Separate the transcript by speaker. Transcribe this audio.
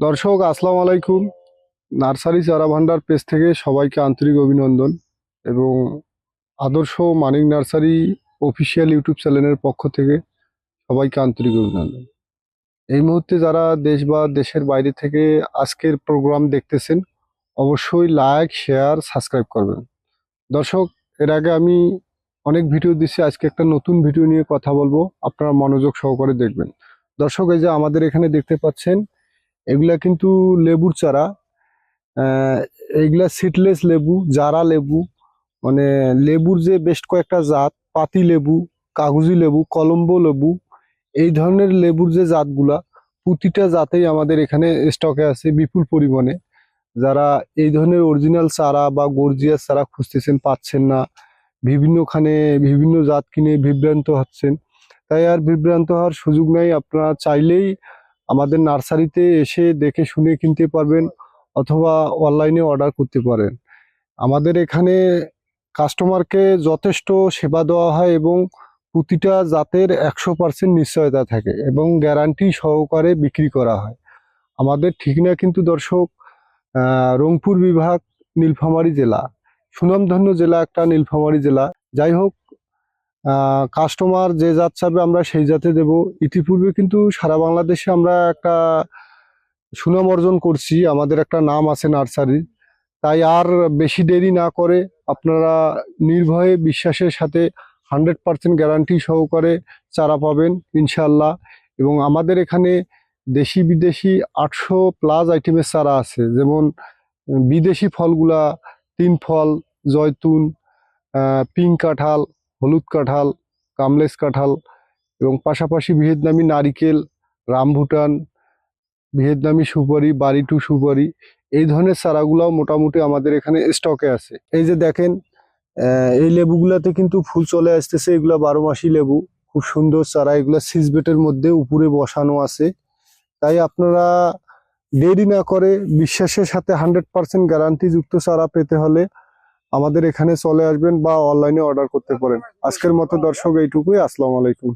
Speaker 1: দর্শক, আসসালামু আলাইকুম। নার্সারি চারা ভান্ডার পেজ থেকে সবাইকে আন্তরিক অভিনন্দন এবং আদর্শ মানিক নার্সারি অফিসিয়াল ইউটিউব চ্যানেলের পক্ষ থেকে সবাইকে আন্তরিক অভিনন্দন। এই মুহূর্তে যারা দেশ বা দেশের বাইরে থেকে আজকের প্রোগ্রাম দেখতেছেন, অবশ্যই লাইক, শেয়ার, সাবস্ক্রাইব করবেন। দর্শক, এর আগে আমি অনেক ভিডিও দিচ্ছি আজকে একটা নতুন ভিডিও নিয়ে কথা বলব, আপনারা মনোযোগ সহকারে দেখবেন। দর্শক, এই যে আমাদের এখানে দেখতে পাচ্ছেন এগুলা কিন্তু লেবুর চারা। এইগুলা সিডলেস লেবু, জারা লেবু মানে লেবুর যে বেশ কয়েকটা জাত, পাতি লেবু, কাগজি লেবু, কলম্বো লেবু, এই ধরনের লেবুর যে জাতগুলা, প্রতিটা জাতেই আমাদের এখানে স্টকে আছে বিপুল পরিমাণে। যারা এই ধরনের অরিজিনাল চারা বা গর্জিয়াস চারা খুঁজতেছেন, পাচ্ছেন না, বিভিন্নখানে বিভিন্ন জাত কিনে বিভ্রান্ত হচ্ছেন, তাই আর বিভ্রান্ত হওয়ার সুযোগ নাই। আপনারা চাইলেই আমাদের নার্সারিতে এসে দেখে শুনে কিনতে পারবেন অথবা অনলাইনে অর্ডার করতে পারেন। আমাদের এখানে কাস্টমারকে যথেষ্ট সেবা দেওয়া হয় এবং প্রতিটা জাতের একশো পার্সেন্ট নিশ্চয়তা থাকে এবং গ্যারান্টি সহকারে বিক্রি করা হয়। আমাদের ঠিকানা কিন্তু দর্শক রংপুর বিভাগ, নীলফামারী জেলা, সুনামধন্য জেলা একটা নীলফামারী জেলা। যাই হোক কাস্টমার যে জাত চাবে আমরা সেই জাতে দেব। ইতিপূর্বে কিন্তু সারা বাংলাদেশে আমরা একটা সুনাম অর্জন করছি। আমাদের একটা নাম আছে নার্সারির তাই আর বেশি দেরি না করে আপনারা নির্ভয়ে বিশ্বাসের সাথে হান্ড্রেড পার্সেন্ট গ্যারান্টি সহকারে চারা পাবেন ইনশাল্লাহ এবং আমাদের এখানে দেশি বিদেশি আটশো প্লাস আইটেমের চারা আছে। যেমন বিদেশি ফলগুলা, তিন ফল, জয়তুন পিঙ্ক কাঁঠাল হলুদ কাঁঠাল কামলেস কাঁঠাল এবং পাশাপাশি ভিয়েতনামি নারিকেল, রামভুটান, ভিয়েতনামি সুপারি বাড়ি টু সুপারি, এই ধরনের চারাগুলাও মোটামুটি আমাদের এখানে স্টকে আছে। এই যে দেখেন এই লেবুগুলাতে কিন্তু ফুল চলে আসতেছে, এগুলা বারো মাসি লেবু। খুব সুন্দর চারা, এগুলা সিজ বেটের মধ্যে উপরে বসানো আছে। তাই আপনারা দেরি না করে বিশ্বাসের সাথে হান্ড্রেড পার্সেন্ট গ্যারান্টি যুক্ত চারা পেতে হলে আমাদের এখানে চলে আসবেন বা অনলাইনে অর্ডার করতে পারেন। আজকের মতো দর্শক, এইটুকুই। আসসালামু আলাইকুম।